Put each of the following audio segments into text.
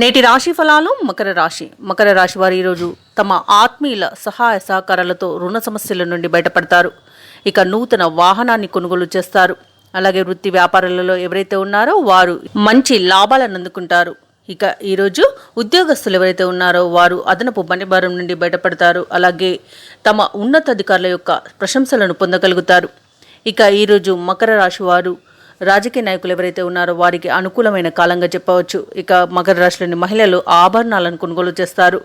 నేటి రాశి ఫలాలు మకర రాశి. మకర రాశి వారు ఈరోజు తమ ఆత్మీయుల సహాయ సహకారాలతో రుణ సమస్యల నుండి బయటపడతారు. ఇక నూతన వాహనాన్ని కొనుగోలు చేస్తారు. అలాగే వృత్తి వ్యాపారాలలో ఎవరైతే ఉన్నారో వారు మంచి లాభాలను అందుకుంటారు. ఇక ఈరోజు ఉద్యోగస్తులు ఎవరైతే ఉన్నారో వారు అదనపు పనిభారం నుండి బయటపడతారు. అలాగే తమ ఉన్నతాధికారుల యొక్క ప్రశంసలను పొందగలుగుతారు. ఇక ఈరోజు మకర రాశి వారు రాజకీయ నాయకులు ఎవరైతే ఉన్నారో వారికి అనుకూలమైన కాలంగా చెప్పవచ్చు. ఇక మకర రాశిలోని మహిళలు ఆభరణాలను కొనుగోలు చేస్తారు.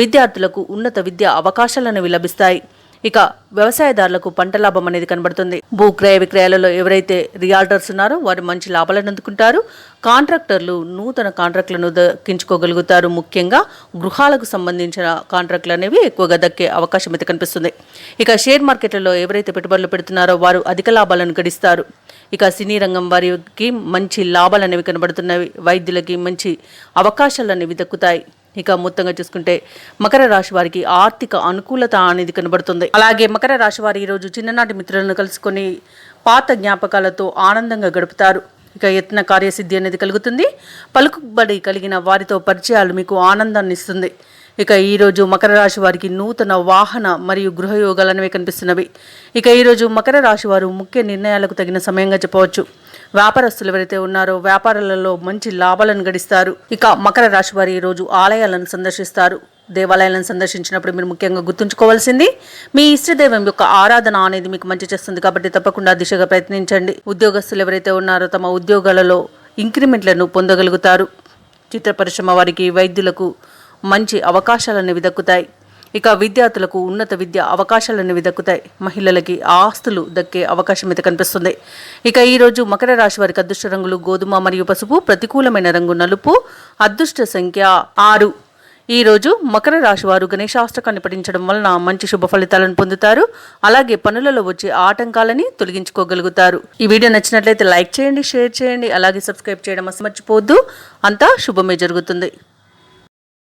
విద్యార్థులకు ఉన్నత విద్యా అవకాశాలను లభిస్తాయి. ఇక వ్యవసాయదారులకు పంట లాభం అనేది కనబడుతుంది. భూ క్రయ విక్రయాలలో ఎవరైతే రియాల్టర్స్ ఉన్నారో వారు మంచి లాభాలను అందుకుంటారు. కాంట్రాక్టర్లు నూతన కాంట్రాక్టులను దక్కించుకోగలుగుతారు. ముఖ్యంగా గృహాలకు సంబంధించిన కాంట్రాక్టులు అనేవి ఎక్కువగా దక్కే అవకాశం అయితే కనిపిస్తుంది. ఇక షేర్ మార్కెట్లలో ఎవరైతే పెట్టుబడులు పెడుతున్నారో వారు అధిక లాభాలను గడిస్తారు. ఇక సినీ రంగం వారికి మంచి లాభాలు అనేవి కనబడుతున్నవి. వైద్యులకి మంచి అవకాశాలు అనేవి దక్కుతాయి. ఇక మొత్తంగా చూసుకుంటే మకర రాశి వారికి ఆర్థిక అనుకూలత అనేది కనబడుతుంది. అలాగే మకర రాశి వారు ఈరోజు చిన్ననాటి మిత్రులను కలుసుకొని పాత జ్ఞాపకాలతో ఆనందంగా గడుపుతారు. ఇక యత్న కార్యసిద్ధి అనేది కలుగుతుంది. పలుకుబడి కలిగిన వారితో పరిచయాలు మీకు ఆనందాన్ని ఇస్తుంది. ఇక ఈరోజు మకర రాశి వారికి నూతన వాహన మరియు గృహయోగాలనే కనిపిస్తున్నవి. ఇక ఈరోజు మకర రాశి వారు ముఖ్య నిర్ణయాలకు తగిన సమయంగా చెప్పవచ్చు. వ్యాపారస్తులు ఎవరైతే ఉన్నారో వ్యాపారాలలో మంచి లాభాలను గడిస్తారు. ఇక మకర రాశి వారు ఈరోజు ఆలయాలను సందర్శిస్తారు. దేవాలయాలను సందర్శించినప్పుడు మీరు ముఖ్యంగా గుర్తుంచుకోవాల్సింది మీ ఇష్టదైవం యొక్క ఆరాధన అనేది మీకు మంచి చేస్తుంది కాబట్టి తప్పకుండా దిశగా ప్రయత్నించండి. ఉద్యోగస్తులు ఎవరైతే ఉన్నారో తమ ఉద్యోగాలలో ఇంక్రిమెంట్లను పొందగలుగుతారు. చిత్ర పరిశ్రమ వారికి వైద్యులకు మంచి అవకాశాలనేవి దక్కుతాయి ఇక విద్యార్థులకు ఉన్నత విద్య అవకాశాలనేవి దక్కుతాయి మహిళలకి ఆస్తులు దక్కే అవకాశం అయితే కనిపిస్తుంది. ఇక ఈరోజు మకర రాశి వారికి అదృష్ట రంగులు గోధుమ మరియు పసుపు ప్రతికూలమైన రంగు నలుపు అదృష్ట సంఖ్య ఆరు. ఈ రోజు మకర రాశి వారు గణేశాష్టకాన్ని పఠించడం వలన మంచి శుభ ఫలితాలను పొందుతారు. అలాగే పనులలో వచ్చే ఆటంకాలని తొలగించుకోగలుగుతారు. ఈ వీడియో నచ్చినట్లయితే లైక్ చేయండి షేర్ చేయండి అలాగే సబ్స్క్రైబ్ చేయడం అసమర్చిపోద్దు అంతా శుభమే జరుగుతుంది.